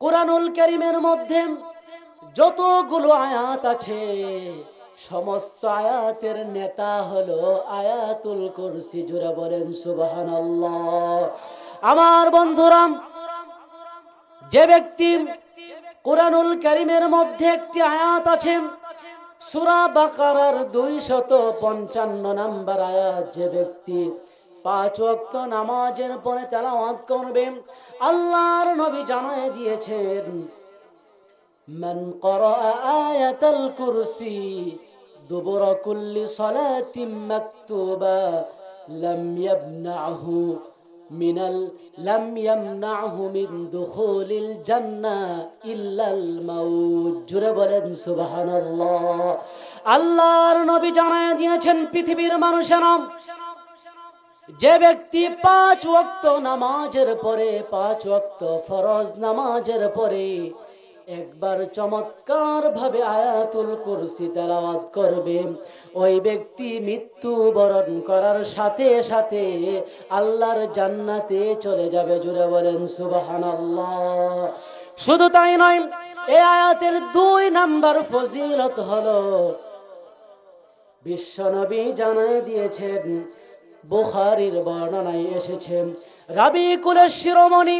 কোরআনুল করিমের মধ্যে যতগুলো আয়াত আছে, সমস্ত আয়াতের নেতা হলো আয়াতুল কুরসি। জুড়ে বলেন, সুবহানাল্লাহ। আমার বন্ধুরাম যে ব্যক্তি কোরআনুল করিমের মধ্যে একটি আয়াত আছে, সুরা বাকারার দুইশত পঞ্চান্ন নাম্বার আয়াত, যে ব্যক্তি পাঁচ ওয়াক্ত নামাজের পরে তেলাওয়াত করবে। আল্লাহর নবী জানায় দিয়েছেন, মন কর আয়াতাল কুরসি দুবরা কুল্লি সালাতিন মাকতুবা লাম ইয়াবনাহু মিনাল, লাম ইয়ামনাহু মিন দুখুলিল জান্নাহ ইল্লাল মাউত। জুরে বলেন, সুবহানাল্লাহ। আল্লাহর নবী জানায় দিয়েছেন, পৃথিবীর মানুষেরা যে ব্যক্তি পাঁচ ওয়াক্ত নামাজের পরে, পাঁচ ওয়াক্ত ফরজ নামাজের পরে একবার চমৎকার ভাবে আয়াতুল কুরসি তেলাওয়াত করবে। ওই ব্যক্তি মৃত্যু বরণ করার সাথে সাথে আল্লাহর জান্নাতে চলে যাবে জুড়ে বলেন সুবহানাল্লাহ। শুধু তাই নয় এই আয়াতের দুই নাম্বার ফজিলত হলো বিশ্বনবী জানাই দিয়েছেন বুখারির বর্ণনায় এসেছে রাবি কুলের শিরোমণি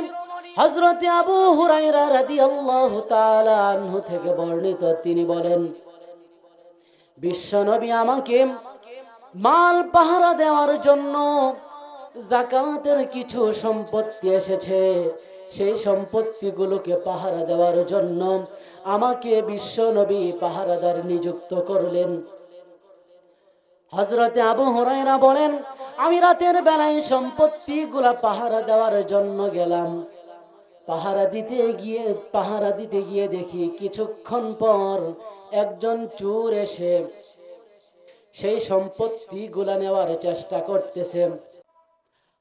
হজরতে আবু হুরাইরা রাদিয়াল্লাহু তাআলা আনহু থেকে বর্ণিত, তিনি বলেন বিশ্বনবী আমাকে মাল পাহারা দেওয়ার জন্য জাকাতের কিছু সম্পত্তি এসেছে, সেই সম্পত্তিগুলোকে পাহারা দেওয়ার জন্য আমাকে বিশ্বনবী পাহারাদার নিযুক্ত করলেন। হজরতে আবু হরাইরা বলেন আমি রাতের বেলায় সম্পত্তিগুলা পাহারা দেওয়ার জন্য গেলাম। পাহারা দিতে গিয়ে, পাহারা দিতে গিয়ে দেখি কিছুক্ষণ পর একজন চোর এসে সেই সম্পত্তি গুলা নেওয়ার চেষ্টা করতেছে।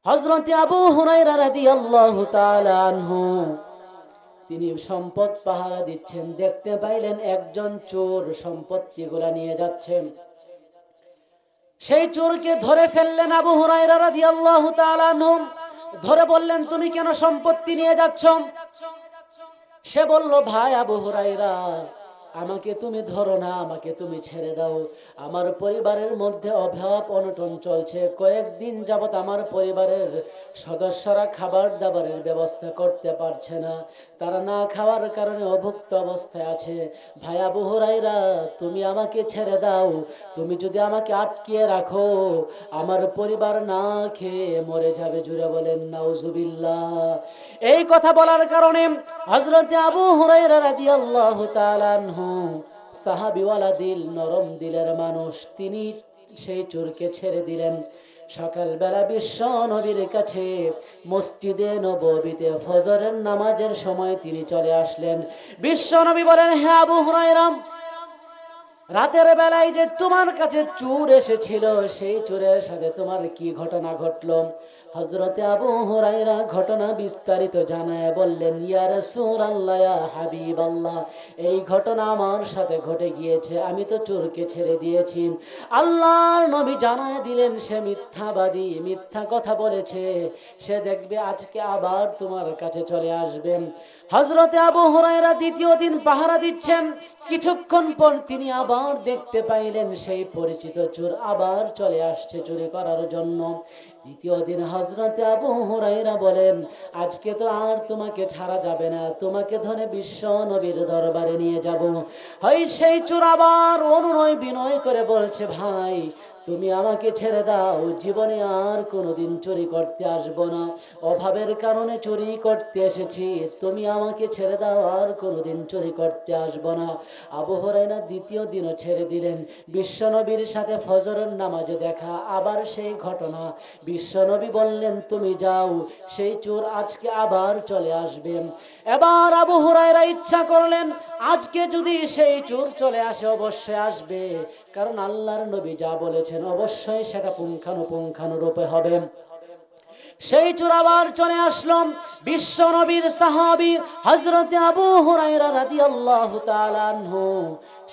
হজরতে আবু আনহু, তিনি সম্পদ পাহারা দিচ্ছেন। দেখতে পাইলেন একজন চোর সম্পত্তিগুলা নিয়ে যাচ্ছেন সেই চোরকে ধরে ফেললেন আবু হুরাইরা রাদিয়াল্লাহু তাআলা ধরে বললেন, তুমি কেন সম্পত্তি নিয়ে যাচ্ছ? সে বলল, ভাই আবু হুরাইরা আমাকে তুমি ধরো না, আমাকে তুমি ছেড়ে দাও। আমার পরিবারের মধ্যে অভাব অনটন চলছে। কয়েকদিন যাবত আমার পরিবারের সদস্যরা খাবার দাবারের ব্যবস্থা করতে পারছে না। তারা না খাওয়ার কারণে অভুক্ত অবস্থায় আছে। ভাই আবু হুরাইরা তুমি আমাকে ছেড়ে দাও। তুমি যদি আমাকে আটকিয়ে রাখো, আমার পরিবার না খেয়ে মরে যাবে জুড়ে বলেন নাউজুবিল্লাহ। এই কথা বলার কারণে হজরতে আবু হুরাইরা রাদিয়াল্লাহু তাআলা আনহু সাহাবিওয়ালা দিল, নরম দিলের মানুষ, তিনি সেই চোরকে ছেড়ে দিলেন। সকালবেলা বিশ্ব নবীর কাছে মসজিদে নববীতে ফজরের নামাজের সময় তিনি চলে আসলেন। বিশ্ব নবী বলেন হ্যাঁ আবু হুরাইরাম রাতের বেলায় যে তোমার কাছে চোর এসেছিল, সেই চোরের সাথে তোমার কি ঘটনা ঘটলো? হজরতে আবু হুরাইরা ঘটনা বিস্তারিত জানায় বললেন, ইয়া রাসূলুল্লাহ, ইয়া হাবিবাল্লাহ, এই ঘটনা আমার সাথে ঘটে গিয়েছে, আমি তো চোরকে ছেড়ে দিয়েছি। আল্লাহর নবী জানায় দিলেন, সে মিথ্যাবাদী, মিথ্যা কথা বলেছে। সে দেখবে আজকে আবার তোমার কাছে চলে আসবে। হজরতে আবু হুরাইরা দ্বিতীয় দিন পাহারা দিচ্ছেন। কিছুক্ষণ পর তিনি আবার দেখতে পাইলেন, সেই পরিচিত চোর আবার চলে আসছে চুরি করার জন্য। দ্বিতীয় দিন হজরতে আবু হুরাইরা বলেন, আজকে তো আর তোমাকে ছাড়া যাবে না, তোমাকে ধরে বিশ্ব নবীর দরবারে নিয়ে যাব। হয় সেই চোর আবার অনুনয় বিনয় করে বলছে, ভাই তুমি আমাকে ছেড়ে দাও, জীবনে আর কোনোদিন চুরি করতে আসব না। অভাবের কারণে চুরি করতে এসেছি, তুমি আমাকে ছেড়ে দাও, আর কোনোদিন চুরি করতে আসব না। আবু হরাইনা দ্বিতীয় দিনও ছেড়ে দিলেন। বিশ্বনবীর সাথে ফজরের নামাজে দেখা আবার সেই ঘটনা। বিশ্বনবী বললেন, তুমি যাও, সেই চোর আজকে আবার চলে আসবে। এবার আবু হুরাইরা ইচ্ছা করলেন, আজকে যদি সেই চোর চলে আসে, অবশ্যই আসবে। কারণ আল্লাহর নবী যা বলেছেন, অবশ্যই সেটা পুঙ্খানুপুঙ্খানুরূপে হবে। সেই চুরাবার চলে আসলাম বিশ্ব নবীর সাহাবি হজরত আবু হুরাইরা রাদিয়াল্লাহু তাআলা আনহু।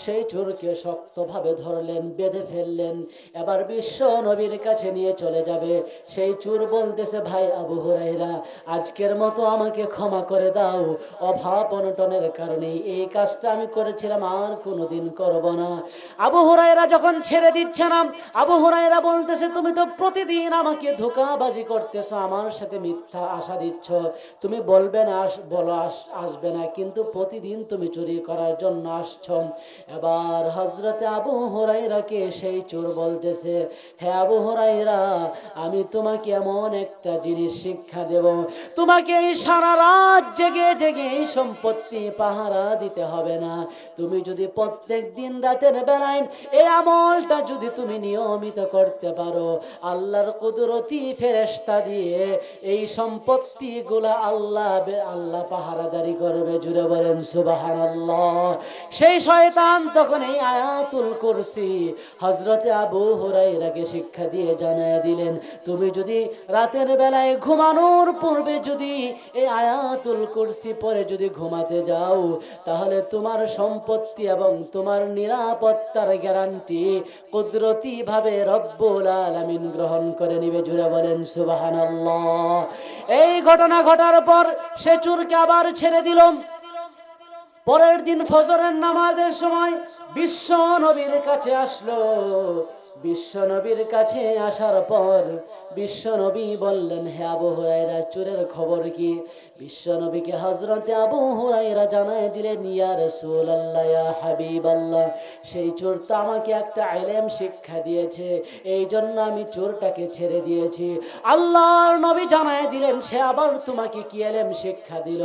সেই চোরকে শক্তভাবে ধরলেন, বেঁধে ফেললেন। এবার বিশ্ব নবীর কাছে নিয়ে চলে যাবে। সেই চোর বলতেছে, ভাই আবু হুরাইরা আজকের মতো আমাকে ক্ষমা করে দাও। অভাব অনটনের কারণে এই কাজটা আমি করেছিলাম, আর কোনোদিন করব না। আবু হুরাইরা যখন ছেড়ে দিচ্ছে না, আবু হুরাইরা বলতেছে, তুমি তো প্রতিদিন আমাকে ধোকাবাজি করতেছো, আমার সাথে মিথ্যা আশা দিচ্ছ। তুমি বলবে না, আস, বলো, আস, আসবে না, কিন্তু প্রতিদিন তুমি চুরি করার জন্য আসছো। এবার হজরতে আবু হুরাইরাকে সেই চোর বলতেছে হ্যাঁ আবু হরাইরা আমি তোমাকে এমন একটা জিনিস শিক্ষা দেব। তোমাকে এই সারা রাত জেগে জেগে এই সম্পত্তি পাহারা দিতে হবে না। তুমি যদি প্রত্যেক দিন রাতের বেলায় এই আমলটা যদি তুমি নিয়মিত করতে পারো, আল্লাহর কুদরতি ফেরেস্তা দিয়ে এই সম্পত্তিগুলা আল্লাহ বে- আল্লাহ পাহারাদারি করবে। জুড়ে বলেন, সুবহানাল্লাহ। সেই শয়তান তখন এই আয়াতুল কুরসি হজরতে আবু হুরাইরাকে শিক্ষা দিয়ে জানায় দিলেন, তুমি যদি রাতের বেলায় ঘুমানোর পূর্বে যদি এই আয়াতুল কুরসি পরে যদি ঘুমাতে যাও, তাহলে তোমার সম্পত্তি এবং তোমার নিরাপত্তার গ্যারান্টি কুদরতি ভাবে রব্বুল আলামিন গ্রহণ করে নিবে। জুড়ে বলেন, সুবহানাল্লাহ। এই ঘটনা ঘটার পর সে চুরকে আবার ছেড়ে দিল। পরের দিন ফজরের নামাজের সময় বিশ্ব নবীর কাছে আসলো। বিশ্ব নবীর কাছে আসার পর বিশ্ব নবী বললেন, হে আবু হুরায়রা, চোরের খবর কি? বিশ্ব নবীকে হজরতে আবু হুরাইরা জানায় দিলেন, ইয়া রাসূলুল্লাহ, ইয়া হাবিবাল্লাহ, সেই চোর তো আমাকে একটা আইলেম শিক্ষা দিয়েছে এই জন্য আমি চোরটাকে ছেড়ে দিয়েছি। আল্লাহর নবী জানায় দিলেন, সে আবার তোমাকে কি এলেম শিক্ষা দিল?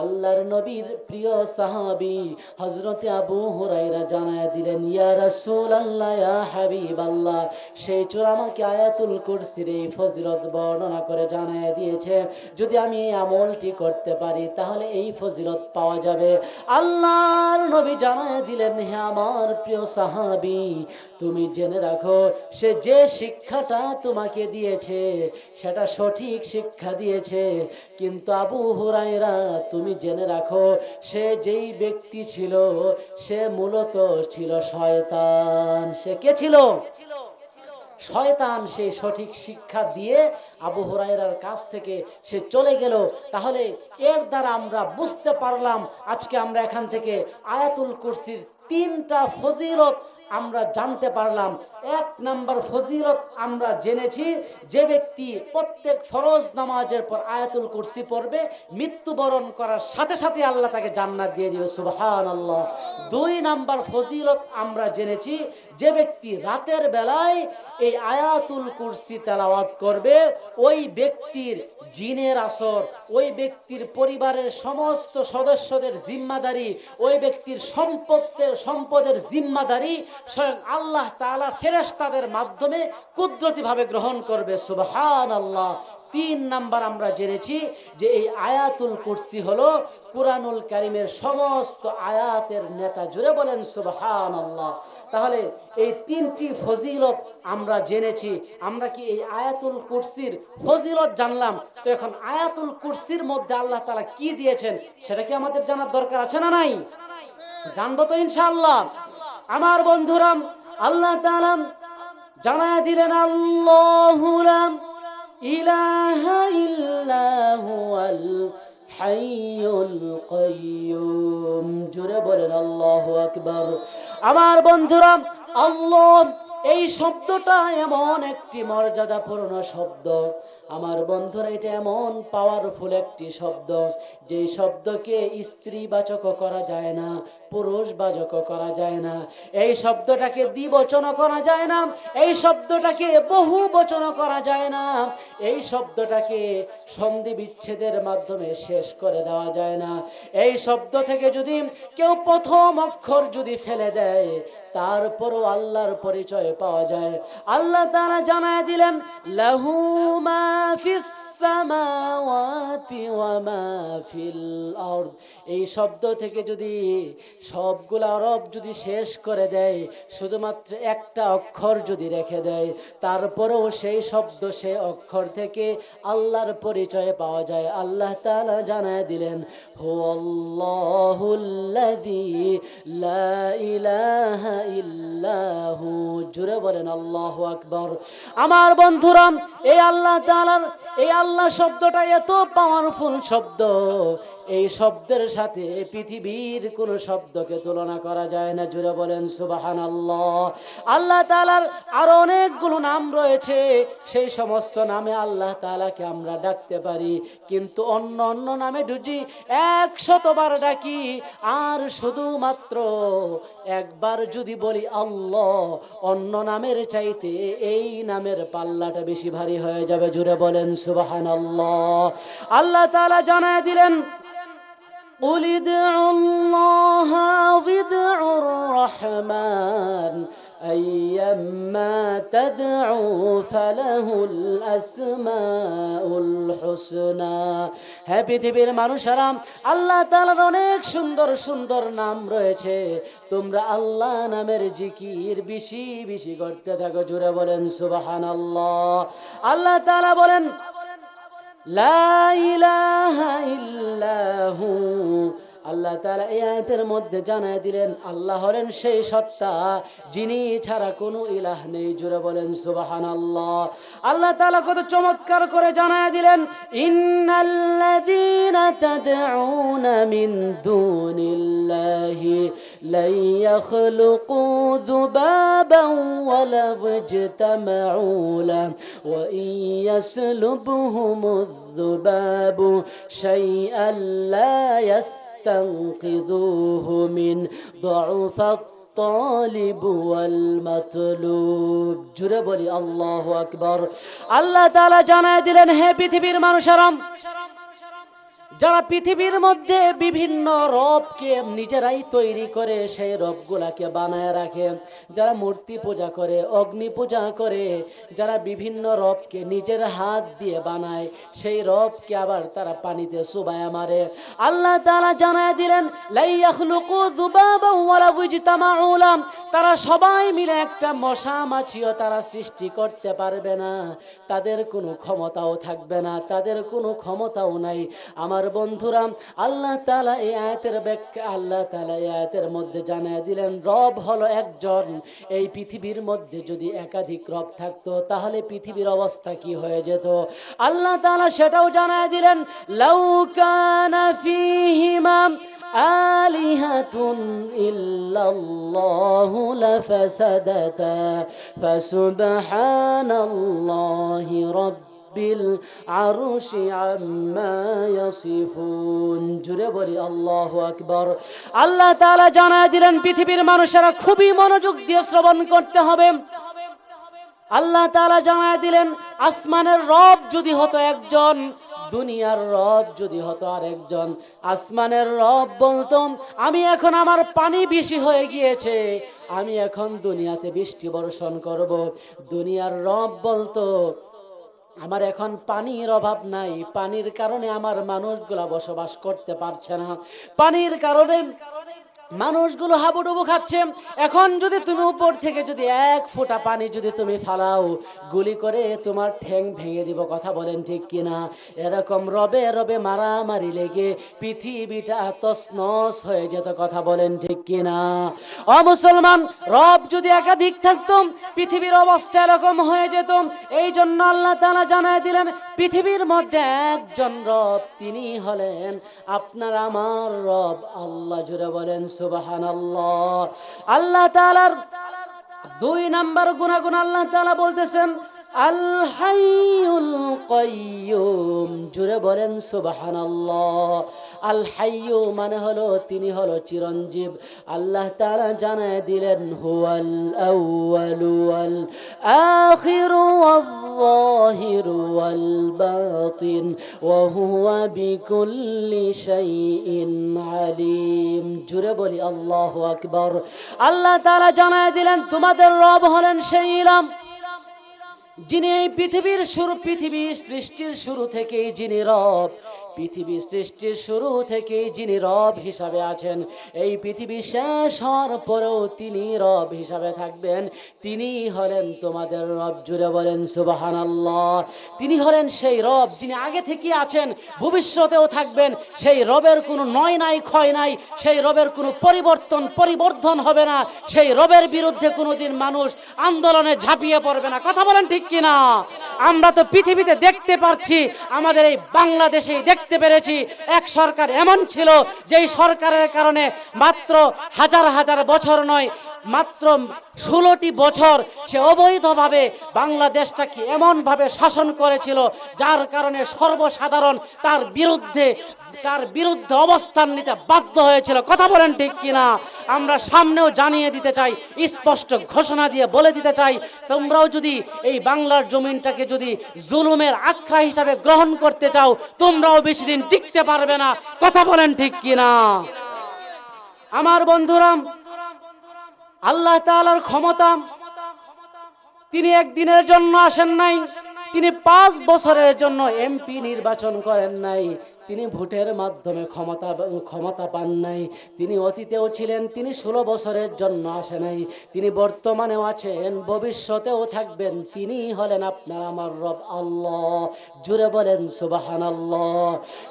আল্লাহর নবীর প্রিয় সাহাবি হজরতে আবু হুরাইরা জানায় দিলেন, ইয়া রাসূলুল্লাহ, ইয়া হাবিবাল্লাহ, সেই চোর আমাকে আয়াতুল কুরসির এই ফজিলত বর্ণনা করে জানায় দিয়েছে, যদি আমি এই আমলটি করতে পারি, তাহলে এই ফজিলত পাওয়া যাবে। আল্লাহর নবী জানায় দিলেন, হে আমার প্রিয় সাহাবি, তুমি জেনে রাখো, সে যে শিক্ষাটা তোমাকে দিয়েছে, সেটা সঠিক শিক্ষা দিয়েছে। কিন্তু আবু হুরাইরা তুমি জেনে রাখো, সে যেই ব্যক্তি ছিল, সে মূলত ছিল শয়তান। সে কে ছিল? শয়তান সে সঠিক শিক্ষা দিয়ে আবু হুরাইরার কাছ থেকে সে চলে গেল। তাহলে এর দ্বারা আমরা বুঝতে পারলাম, আজকে আমরা এখান থেকে আয়াতুল কুরসির তিনটা ফজিলত আমরা জানতে পারলাম। এক নাম্বার ফজিলত আমরা জেনেছি যে ব্যক্তি প্রত্যেক ফরজ নামাজের পর আয়াতুল কুরসি পড়বে, মৃত্যুবরণ করার সাথে সাথে আল্লাহ তাকে জান্নাত দিয়ে দিবে সুবহান আল্লাহ দুই নাম্বার ফজিলত আমরা জেনেছি যে ব্যক্তি রাতের বেলায় এই আয়াতুল কুরসি তেলাওয়াত করবে, ওই ব্যক্তির জিনের আসর, ওই ব্যক্তির পরিবারের সমস্ত সদস্যদের জিম্মাদারি, ওই ব্যক্তির সম্পদের সম্পদের জিম্মাদারি স্বয়ং আল্লাহ তাআলা ফেরেস্তাদের মাধ্যমে কুদরতিভাবে গ্রহণ করবে সুবহান আল্লাহ তিন নাম্বার আমরা জেনেছি যে এই আয়াতুল কুরসি হলো কুরআনুল কারিমের সমস্ত আয়াতের নেতা জুড়ে বলেন সুবহান আল্লাহ তাহলে এই তিনটি ফজিলত আমরা জেনেছি, আমরা কি এই আয়াতুল কুরসির ফজিলত জানলাম? তো এখন আয়াতুল কুরসির মধ্যে আল্লাহ তালা কি দিয়েছেন, সেটা কি আমাদের জানার দরকার আছে না নাই? জানব তো ইনশাআল্লাহ। আমার বন্ধুরাম, আল্লাহ তাআলা জানায় দিলেন আল্লাহুলাম ইলাহা ইল্লা হুয়াল হাইয়ুল কাইয়ুম। জুড়ে বলেন, আল্লাহু আকবার। আমার বন্ধুরা আল্লাহ এই শব্দটা এমন একটি মর্যাদাপূর্ণ শব্দ। আমার বন্ধুরা, এটা এমন পাওয়ারফুল একটি শব্দ। যে শব্দকে স্ত্রী স্ত্রীবাচক করা যায় না, পুরুষবাচক করা যায় না। এই শব্দটাকে দ্বিবচন করা যায় না, এই শব্দটাকে বহু বচন করা যায় না। এই শব্দটাকে সন্ধি বিচ্ছেদের মাধ্যমে শেষ করে দেওয়া যায় না। এই শব্দ থেকে যদি কেউ প্রথম অক্ষর যদি ফেলে দেয়, তারপরও আল্লাহর পরিচয় পাওয়া যায়। আল্লাহ তারা জানায় দিলেন, লাহু মা ফিস সামাওয়াতি ওয়া মা ফিল আরদ এই শব্দ থেকে যদি সবগুলা রব যদি শেষ করে দেয়, শুধুমাত্র একটা অক্ষর যদি রেখে দেয়, তারপরেও সেই শব্দ, সে অক্ষর থেকে আল্লাহর পরিচয় পাওয়া যায়। আল্লাহ তাআলা জানায় দিলেন হু আল্লাহুল্লাযী লা ইলাহা ইল্লাহু। জুড়ে বলেন, আল্লাহু আকবার। আমার বন্ধুরা এই আল্লাহ তাআলার, এই আল্লাহ শব্দটা এত পাওয়ারফুল শব্দ। এই শব্দের সাথে পৃথিবীর কোনো শব্দকে তুলনা করা যায় না। জুড়ে বলেন সুবাহান আল্লাহ আল্লাহ তালার আরও অনেকগুলো নাম রয়েছে। সেই সমস্ত নামে আল্লাহ তালাকে আমরা ডাকতে পারি। কিন্তু অন্য অন্য নামে ডুজি একশতবার ডাকি, আর শুধুমাত্র একবার যদি বলি আল্লাহ, অন্য নামের চাইতে এই নামের পাল্লাটা বেশি ভারী হয়ে যাবে। জুড়ে বলেন সুবাহান আল্লাহ আল্লাহ তালা জানায় দিলেন قل ادعوا الله أو ادعوا الرحمن أيما تدعوا فله الأسماء الحسنى হ্যাঁ পৃথিবীর মানুষেরা আল্লাহ তাআলার অনেক সুন্দর সুন্দর নাম রয়েছে তোমরা আল্লাহ নামের জিকির বেশি বেশি করতে থাকো জুড়ে বলেন সুবহানাল্লাহ আল্লাহ তাআলা বলেন লা ইলাহা ইল্লাহু আল্লাহ তাআলা এই আয়াতের মধ্যে জানায় দিলেন আল্লাহ হলেন সেই সত্তা যিনি ছাড়া কোনো ইলাহ নেই জুড়ে বলেন সুবহানাল্লাহ আল্লাহ তাআলা কত চমৎকার করে জানায় দিলেন ইন্নাল্লাযীনা তাদউনা মিন দুনিল্লাহি লাই ইয়াখলুকু যুবাবান ওয়ালাউ ইজতামাউ লা ওয়া ইয়াসলুবহুমু الذباب شيئا لا يستنقذوه من ضعف الطالب والمطلوب জুড়ে বলি আল্লাহু আকবার আল্লাহ তাআলা জানায় দিলেন হে পৃথিবীর মানুষেরা যারা পৃথিবীর মধ্যে বিভিন্ন রবকে নিজেরাই তৈরি করে, সেই রবগুলাকে বানায় রাখে। যারা মূর্তি পূজা করে, অগ্নি পূজা করে, যারা বিভিন্ন রবকে নিজের হাত দিয়ে বানায়, সেই রবকে আবার তারা পানিতে সুবায়া মারে। আল্লাহ তাআলা জানায় দিলেন তারা সবাই মিলে একটা মশা মাছিও তারা সৃষ্টি করতে পারবে না। তাদের কোনো ক্ষমতাও থাকবে না, তাদের কোনো ক্ষমতাও নাই। আমার বন্ধুরা আল্লাহ তালা এই আয়াতের ব্যাখ্যা আল্লাহ তালা এই আয়াতের মধ্যে জানায় দিলেন রব হলো একজন এই পৃথিবীর মধ্যে যদি একাধিক রব থাকতো তাহলে পৃথিবীর অবস্থা কি হয়ে যেত আল্লাহ তালা সেটাও জানায় দিলেন লাউকানা ফিহিমা آلهة إلا الله لفسدتا فسبحان الله رب রব্বিল আরুশি আম্মা জুড়ে বলি আল্লাহ আকবর। আল্লাহ তালা জানায় দিলেন, পৃথিবীর মানুষেরা খুবই মনোযোগ দিয়ে শ্রবণ করতে হবে। আল্লাহ তালা জানায় দিলেন, আসমানের রব যদি হতো একজন, দুনিয়ার রব যদি হতো আর একজন আসমানের রব বলতম আমি এখন আমার পানি বেশি হয়ে গিয়েছে, আমি এখন দুনিয়াতে বৃষ্টি বর্ষণ করব। দুনিয়ার রব বলতো আমার এখন পানির অভাব নাই। পানির কারণে আমার মানুষগুলা বসবাস করতে পারছে না। পানির কারণে মানুষগুলো হাবুডুবু খাচ্ছে। এখন যদি তুমি উপর থেকে যদি এক ফোঁটা পানি যদি তুমি ফালাও, গুলি করে তোমার ঠ্যাং ভেঙে দিব, কথা বলেন ঠিক কিনা? এরকম রবে রবে মারামারি লেগে পৃথিবীটা তসনস হয়ে যেত, কথা বলেন ঠিক কিনা? অ মুসলমান, রব যদি একাধিক থাকতম, পৃথিবীর অবস্থা এরকম হয়ে যেত, এই জন্য আল্লাহ তাআলা জানায় দিলেন, পৃথিবীর মধ্যে একজন রব তিনি হলেন আপনার আমার রব, আল্লাহ জুড়ে বলেন সুবাহান আল্লাহ আল্লাহ তালার দুই নাম্বার গুনাগুন আল্লাহ তালা বলতেছেন আল হাইয়ুল কাইয়ুম। জুড়ে বলেন, সুবহানাল্লাহ। আল মানে হলো, তিনি হলো চিরঞ্জীব। আল্লাহ তাআলা জানায় দিলেন, হুয়াল আউয়ালু আখিরু ওয়াল যাহিরু ওয়াল বাতিন ওয়া বিকুল্লি শাইইন আলিম। জুড়ে বলি, আল্লাহু আকবার। আল্লাহ তাআলা জানায় দিলেন, তোমাদের রব হলেন সেই ইলাম। যিনি এই পৃথিবীর শুরু পৃথিবী সৃষ্টির শুরু থেকেই যিনি রব পৃথিবী সৃষ্টির শুরু থেকেই যিনি রব হিসাবে আছেন, এই পৃথিবী শেষ হওয়ার পরেও তিনি রব হিসাবে থাকবেন। তিনি হলেন তোমাদের রব জুড়ে বলেন সুবাহান তিনি হলেন সেই রব যিনি আগে থেকে আছেন, ভবিষ্যতেও থাকবেন। সেই রবের কোনো নয় নাই, ক্ষয় নাই, সেই রবের কোনো পরিবর্তন, পরিবর্ধন হবে না। সেই রবের বিরুদ্ধে কোনোদিন মানুষ আন্দোলনে ঝাঁপিয়ে পড়বে না। কথা বলেন ঠিক কিনা? আমরা তো পৃথিবীতে দেখতে পাচ্ছি আমাদের এই বাংলাদেশেই পেরেছি এক সরকার এমন ছিল যেই সরকারের কারণে মাত্র হাজার হাজার বছর নয় মাত্র ষোলোটি বছর সে অবৈধভাবে বাংলাদেশটাকে এমনভাবে শাসন করেছিল, যার কারণে সর্বসাধারণ তার বিরুদ্ধে তার বিরুদ্ধে অবস্থান নিতে বাধ্য হয়েছিল। কথা বলেন ঠিক কিনা? আমরা সামনেও জানিয়ে দিতে চাই, স্পষ্ট ঘোষণা দিয়ে বলে দিতে চাই, তোমরাও যদি এই বাংলার জমিনটাকে যদি জুলুমের আখড়া হিসাবে গ্রহণ করতে চাও, তোমরাও বেশি দিন টিকতে পারবে না। কথা বলেন ঠিক কিনা? আমার বন্ধুরা আল্লাহ তাআলার ক্ষমতা। তিনি একদিনের জন্য আসেন নাই, তিনি পাঁচ বছরের জন্য এমপি নির্বাচন করেন নাই, তিনি ভোটের মাধ্যমে ক্ষমতা ক্ষমতা পান নাই, তিনি অতীতেও ছিলেন, তিনি ষোলো বছরের জন্য আসে নাই, তিনি বর্তমানেও আছেন, ভবিষ্যতেও থাকবেন, তিনি হলেন আপনার আমার রব আল্লাহ। জুড়ে বলেন সুবাহান আল্লাহ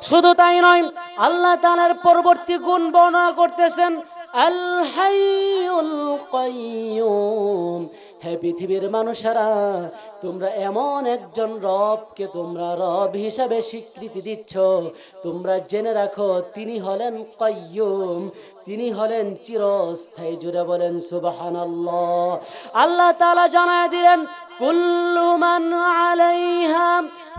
শুধু তাই নয়, আল্লাহ তালার পরবর্তী গুণ বর্ণনা করতেছেন আল হাইয়ুল কাইয়ুম। হে পৃথিবীর মানুষেরা, তোমরা এমন একজন রবকে তোমরা রব হিসাবে স্বীকৃতি দিচ্ছ। তোমরা জেনে রাখো, তিনি হলেন কাইয়ুম। তিনি হলেন চিরস্থায়ী জুড়ে বলেন সুবাহান আল্লাহ তাআলা জানায় দিলেন, কুল্লু মান আলাইহা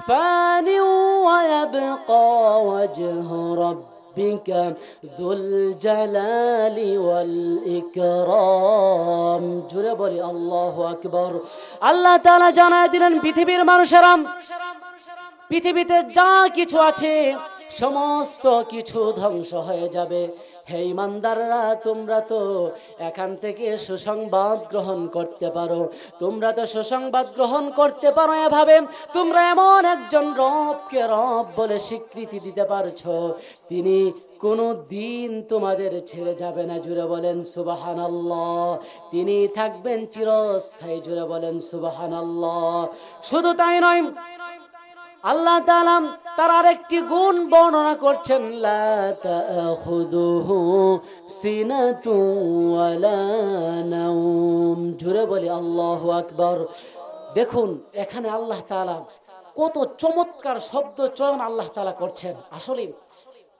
ফানি ওয়া ইয়াবকা ওয়াজহু রাব্বিকা ربك ذو الجلال والإكرام জুড়ে বলি আল্লাহু আকবার আল্লাহ তাআলা জানায় দিলেন পৃথিবীর মানুষেরা পৃথিবীতে যা কিছু আছে সমস্ত কিছু ধ্বংস হয়ে যাবে হে ইমানদাররা, তোমরা তো এখান থেকে সুসংবাদ গ্রহণ করতে পারো। তোমরা তো সুসংবাদ গ্রহণ করতে পারো এভাবে। তোমরা এমন একজন রবকে রব বলে স্বীকৃতি দিতে পারছ। তিনি কোনো দিন তোমাদের ছেড়ে যাবে না, জুড়ে বলেন সুবাহান আল্লাহ তিনি থাকবেন চিরস্থায়ী, জুড়ে বলেন সুবাহান আল্লাহ শুধু তাই নয় আল্লাহ তালাম তার আরেকটি গুণ বর্ণনা করছেন জুড়ে বলি, আল্লাহ আকবর। দেখুন, এখানে আল্লাহ তাআলা কত চমৎকার শব্দ চয়ন আল্লাহ তালা করছেন। আসলে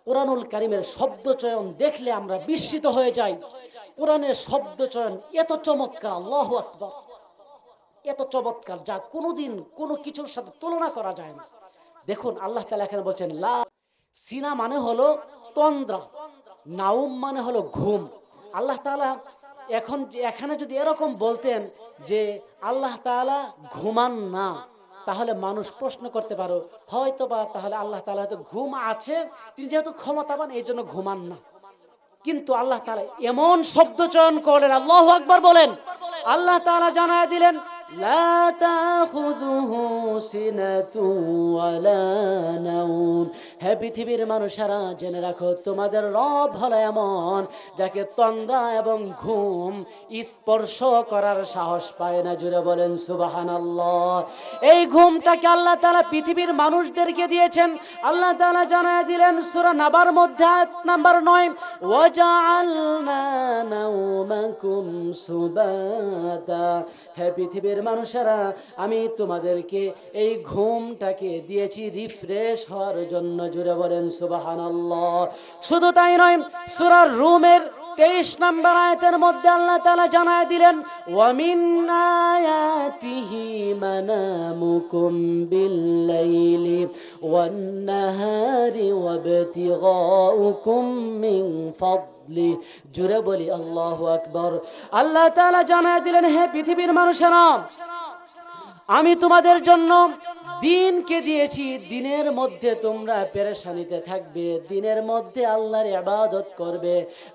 কোরআনুল কারিমের শব্দ চয়ন দেখলে আমরা বিস্মিত হয়ে যাই। কোরআনের শব্দ চয়ন এত চমৎকার, আল্লাহু আকবার। এত চমৎকার যা কোনোদিন কোনো কিছুর সাথে তুলনা করা যায় না। দেখুন, আল্লাহ তালা এখানে বলছেন, লা সিনা মানে হলো তন্দ্রা নাউম মানে হলো ঘুম। আল্লাহ তালা এখন এখানে যদি এরকম বলতেন যে, আল্লাহ তালা ঘুমান না তাহলে মানুষ প্রশ্ন করতে পারো হয়তো বা তাহলে আল্লাহ তালা হয়তো ঘুম আছে, তিনি যেহেতু ক্ষমতাবান, এই জন্য ঘুমান না কিন্তু আল্লাহ তালা এমন শব্দ চয়ন করলেন, আল্লাহ আকবর বলেন। আল্লাহ তালা জানায় দিলেন لا تأخذه سنة ولا نوم হে পৃথিবীর মানুষেরা জেনে রাখো তোমাদের রব হলো এমন যাকে তন্দ্রা এবং ঘুম স্পর্শ করার সাহস পায় না জুড়ে বলেন সুবাহান এই ঘুমটাকে আল্লাহ তালা পৃথিবীর মানুষদেরকে দিয়েছেন আল্লাহ তালা জানায় দিলেন সুরা নাবার মধ্যে আয়াত নাম্বার নয় ওয়াজআলনা নাওমাকুম সুবাতা। হে পৃথিবীর মানুষেরা, আমি তোমাদেরকে এই ঘুমটাকে দিয়েছি রিফ্রেশ হওয়ার জন্য। জুড়ে বলেন সুবাহান শুধু তাই নয়, সুরার রুমের তেইশ নম্বর আয়তের মধ্যে আল্লাহ তালা জানায় দিলেন, ওয়ামিন আয়াতিহি মানামুকুম বিল্লাইলি ওয়ান্নাহারি ওয়াবতিগাউকুম মিন ফাদলি জুড়ে বলি আল্লাহ আকবর। আল্লাহ তাআলা জানায় দিলেন, হে পৃথিবীর মানুষেরা, আমি তোমাদের জন্য দিনকে দিয়েছি, দিনের মধ্যে তোমরা পেরেশানিতে থাকবে, দিনের মধ্যে আল্লাহর ইবাদত করবে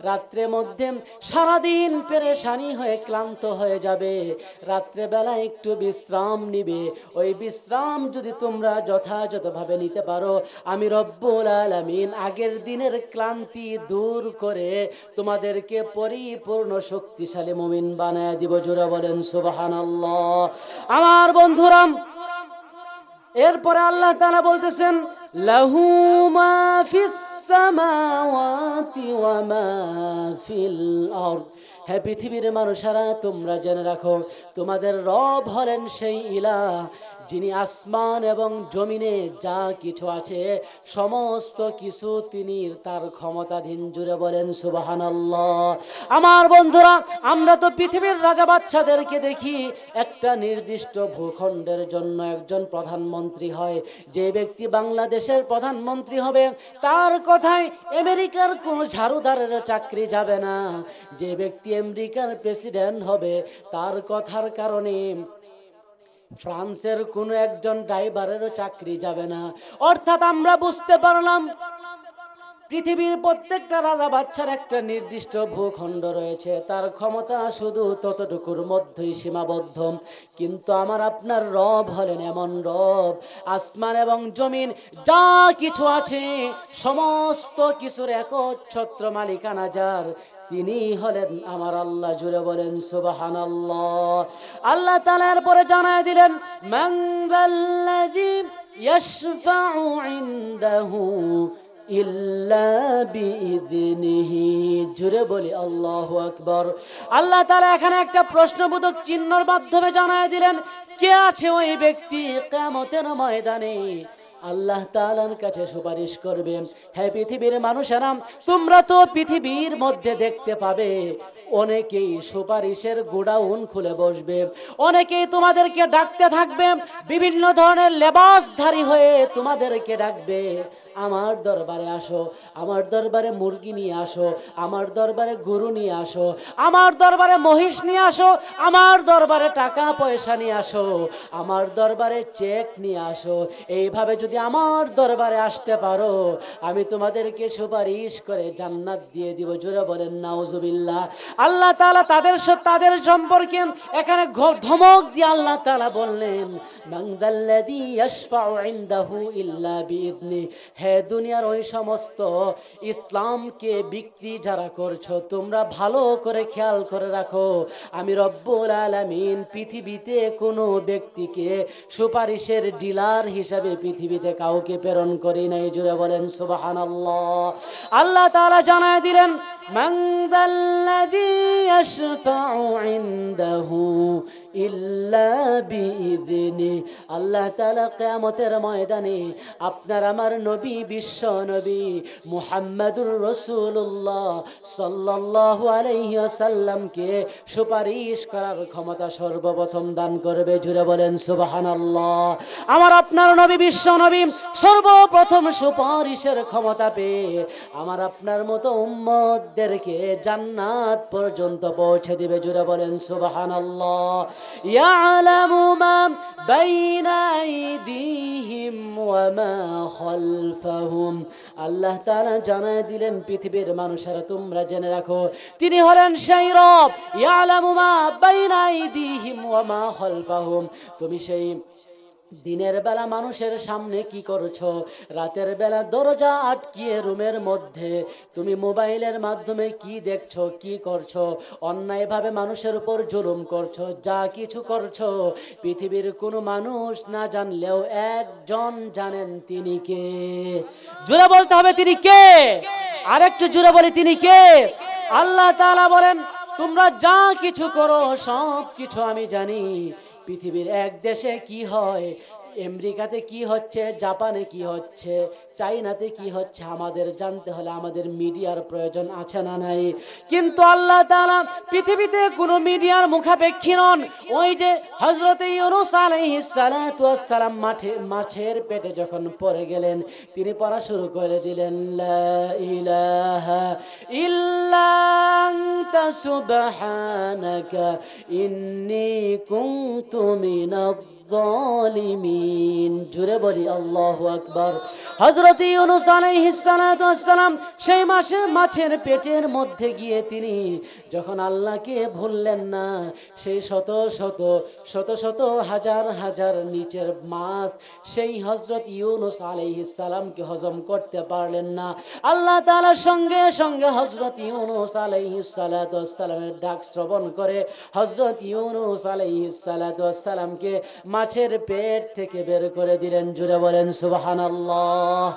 রাত্রে মধ্যে সারাদিন পেরেশানি হয়ে ক্লান্ত হয়ে যাবে রাত্রে বেলা একটু বিশ্রাম নিবে। ওই বিশ্রাম যদি তোমরা যথাযথভাবে নিতে পারো, আমি রব্বুল আলামিন আগের দিনের ক্লান্তি দূর করে তোমাদেরকে পরিপূর্ণ শক্তিশালী মুমিন বানায় দিব। জোরে বলেন, সুবহানাল্লাহ। আমার বন্ধুরাম এরপরে আল্লাহ তালা বলতেছেন, লাহু মা হ্যাঁ পৃথিবীর মানুষেরা, তোমরা জেনে রাখো, তোমাদের রব হলেন সেই ইলা যিনি আসমান এবং জমিনে যা কিছু আছে, সমস্ত কিছু তিনি তার ক্ষমতাধীন জুড়ে বলেন, সুবাহানাল্লাহ। আমার বন্ধুরা, আমরা তো পৃথিবীর রাজা বাচ্চাদেরকে দেখি, একটা নির্দিষ্ট ভূখণ্ডের জন্য একজন প্রধানমন্ত্রী হয়। যে ব্যক্তি বাংলাদেশের প্রধানমন্ত্রী হবে, তার কথায় আমেরিকার কোনো ঝাড়ুদারের চাকরি যাবে না। যে ব্যক্তি আমেরিকার প্রেসিডেন্ট হবে, তার কথার কারণে ফ্রান্সের কোনো একজন ড্রাইভারেরও চাকরি যাবে না। অর্থাৎ আমরা বুঝতে পারলাম, পৃথিবীর প্রত্যেকটা রাজা বাচ্চার একটা নির্দিষ্ট ভূখণ্ড রয়েছে। তার ক্ষমতা শুধু ততটুকুর মধ্যেই সীমাবদ্ধ। কিন্তু আমার আপনার রব হলেন এমন রব, আসমান এবং জমিন, যা কিছু আছে, সমস্ত কিছুর একচ্ছত্র মালিকানা যার। তিনি হলেন আমার আল্লাহ, জুড়ে বলেন সুবাহান আল্লাহ আল্লাহ তালার পরে জানায় দিলেন মঙ্গল্লাযী ইয়াশফাউ ইনদাহু ইল্লা বিইذনিহি জুড়ে বলি, আল্লাহু আকবার। আল্লাহ তাআলা এখানে একটা প্রশ্নবোধক চিহ্নর মাধ্যমে জানায় দিলেন, কে আছে ওই ব্যক্তি কিয়ামতের ময়দানে আল্লাহ তালার কাছে সুপারিশ করবেন। হ্যাঁ পৃথিবীর মানুষেরা, তোমরা তো পৃথিবীর মধ্যে দেখতে পাবে, অনেকেই সুপারিশের গোডাউন খুলে বসবে, অনেকেই তোমাদেরকে ডাকতে থাকবে, বিভিন্ন ধরনের লেবাসধারী হয়ে তোমাদেরকে ডাকবে। আমার দরবারে আসো, আমার দরবারে মুরগি নিয়ে আসো, আমার দরবারে গরু নিয়ে আসো, আমার দরবারে মহিষ নিয়ে আসো, আমার দরবারে টাকা পয়সা নিয়ে আসো, আমার দরবারে চেক নিয়ে আসো। এইভাবে যদি আমার দরবারে আসতে পারো, আমি তোমাদেরকে সুপারিশ করে জান্নাত দিয়ে দিব। জোরে বলেন, নাউজুবিল্লাহ। আল্লাহ তালা তাদের তাদের সম্পর্কে এখানে ধমক দিয়ে আল্লাহ তালা বললেন হে দুনিয়ার ওই সমস্ত ইসলামকে বিক্রি যারা করছো তোমরা ভালো করে খেয়াল করে রাখো আমি রব্বুল আলামিন পৃথিবীতে কোনো ব্যক্তিকে সুপারিশের ডিলার হিসাবে পৃথিবীতে কাউকে প্রেরণ করি নাই জুড়ে বলেন সুবহানাল্লাহ আল্লাহ তাআলা জানায় দিলেন من ذا الذي يشفع عنده ইল্লা বিদিনি আল্লাহ তালা কেয়ামতের ময়দানে আপনার আমার নবী, বিশ্ব নবী মুহাম্মাদুর রসুল্লাহ সাল্লাহ আলহিহাসাল্লামকে সুপারিশ করার ক্ষমতা সর্বপ্রথম দান করবে। জুড়ে বলেন সুবাহান আল্লাহ আমার আপনার নবী, বিশ্ব নবী সর্বপ্রথম সুপারিশের ক্ষমতা পেয়ে আমার আপনার মতো উম্মতদেরকে জান্নাত পর্যন্ত পৌঁছে দিবে। জুড়ে বলেন সুবাহান আল্লাহ মা ما بين أيديهم وما خلفهم। আল্লাহ তাআলা জানায় দিলেন, পৃথিবীর মানুষেরা তোমরা জেনে রাখো, তিনি হলেন সেই রব। ইয়ালামু মা বাইনা আইদিহিম ওয়া মা খালফাহুম তুমি সেই দিনের বেলা মানুষের সামনে কি করছ? রাতের বেলা দরজা আটকিয়ে রুমের মধ্যে। তুমি মোবাইলের মাধ্যমে কি দেখছ, কি করছ? অন্যায়ভাবে মানুষের উপর জুলুম করছ, যা কিছু করছ। পৃথিবীর কোনো মানুষ না জানলেও একজন জানেন তিনি কে। জুড়ে বলতে হবে তিনি কে? আরেকটু জুড়ে বলি তিনি কে? আল্লাহ তাআলা বলেন, তোমরা যা কিছু করো, সব কিছু আমি জানি। পৃথিবীর এক দেশে কি হয়? আমেরিকাতে কি হচ্ছে? জাপানে কি হচ্ছে? চাইনাতে কি হচ্ছে আমাদের জানতে হলে আমাদের মিডিয়ার প্রয়োজন আছে না নাই? কিন্তু আল্লাহ তালা পৃথিবীতে কোন মিডিয়ার মুখাপেক্ষী নন। ওই যে হজরত ইউনুস আলাইহিসালাম মাঠে মাছের পেটে যখন পড়ে গেলেন, তিনি পড়া শুরু করে দিলেন ইলাহা ইল্লান্তা সুবহানাকা ইন্নি কুনতু মিনাদ জুড়ে বলি, আল্লাহ আকবার। হজরত হযরত ইউনূস সেই মাসে, মাছের পেটের মধ্যে গিয়ে তিনি যখন আল্লাহকে ভুললেন না, সেই শত শত শত শত হাজার হাজার নিচের মাছ সেই হজরত ইউনুস আলাইহিস সালামকে হজম করতে পারলেন না। আল্লাহ তাআলার সঙ্গে সঙ্গে হজরত ইউনুস আলাইহিস সালাতু ডাক শ্রবণ করে হজরত ইউনুস আলাইহিস সালাতু মাছের পেট থেকে বের করে দিলেন। জুড়ে বলেন, সুবহানাল্লাহ।